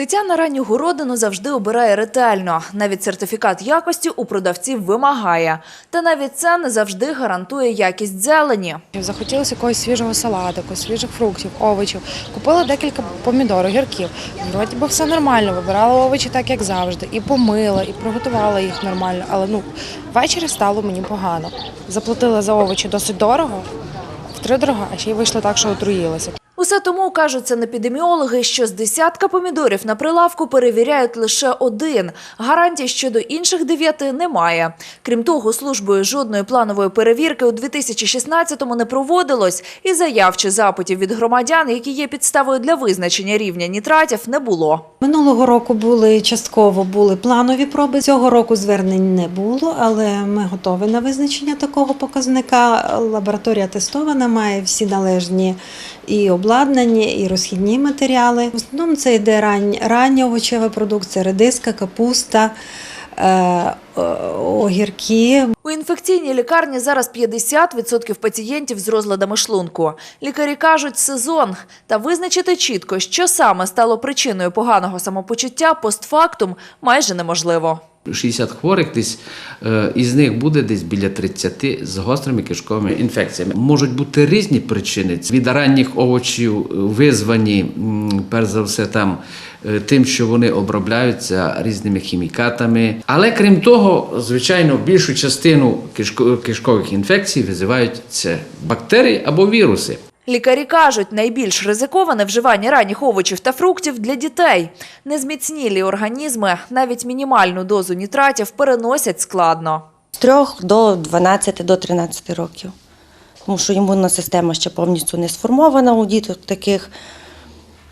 Тетяна ранню городину завжди обирає ретельно. Навіть сертифікат якості у продавців вимагає. Та навіть це не завжди гарантує якість зелені. Захотілося якогось свіжого салатику, свіжих фруктів, овочів. Купила декілька помідор, огірків. Вроді би все нормально. Вибирала овочі так, як завжди. І помила, і приготувала їх нормально. Але ну ввечері стало мені погано. Заплатила за овочі досить дорого, втридорога, а ще й вийшло так, що отруїлася. Усе тому, кажуть санепідеміологи, що з десятка помідорів на прилавку перевіряють лише один. Гарантій щодо інших дев'яти немає. Крім того, службою жодної планової перевірки у 2016-му не проводилось, і заяв чи запитів від громадян, які є підставою для визначення рівня нітратів, не було. Минулого року були частково були планові проби. Цього року звернень не було, але ми готові на визначення такого показника. Лабораторія тестована, має всі належні і обладнання, і розхідні матеріали. В основному це йде рань, рання овочева продукція, редиска, капуста, е, огірки, У інфекційній лікарні зараз 50% пацієнтів з розладами шлунку. Лікарі кажуть, сезон. Та визначити чітко, що саме стало причиною поганого самопочуття постфактум майже неможливо. 60 хворих, десь е, із них буде десь біля 30 з гострими кишковими інфекціями. Можуть бути різні причини. Від ранніх овочів е, визвані, перш за все, там е, тим, що вони обробляються різними хімікатами. Але крім того, звичайно, більшу частину кишко- кишкових інфекцій визивають це бактерії або віруси. Лікарі кажуть, найбільш ризиковане вживання ранніх овочів та фруктів для дітей. Незміцнілі організми навіть мінімальну дозу нітратів переносять складно. з 3 до 12 до 13 років. Тому що імунна система ще повністю не сформована у діток таких.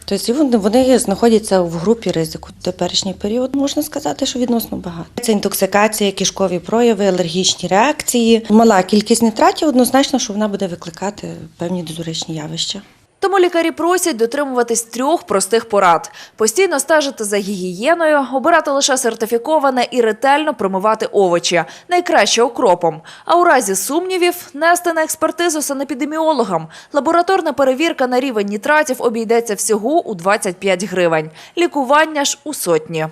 Тобто вони, знаходяться в групі ризику. Теперішній період можна сказати, що відносно багато. Це інтоксикація, кишкові прояви, алергічні реакції. Мала кількість нітратів однозначно, що вона буде викликати певні дозоричні явища. Тому лікарі просять дотримуватись трьох простих порад: постійно стежити за гігієною, обирати лише сертифіковане і ретельно промивати овочі, найкраще окропом. А у разі сумнівів нести на експертизу санепідеміологам. Лабораторна перевірка на рівень нітратів обійдеться всього у 25 гривень. Лікування ж у сотні.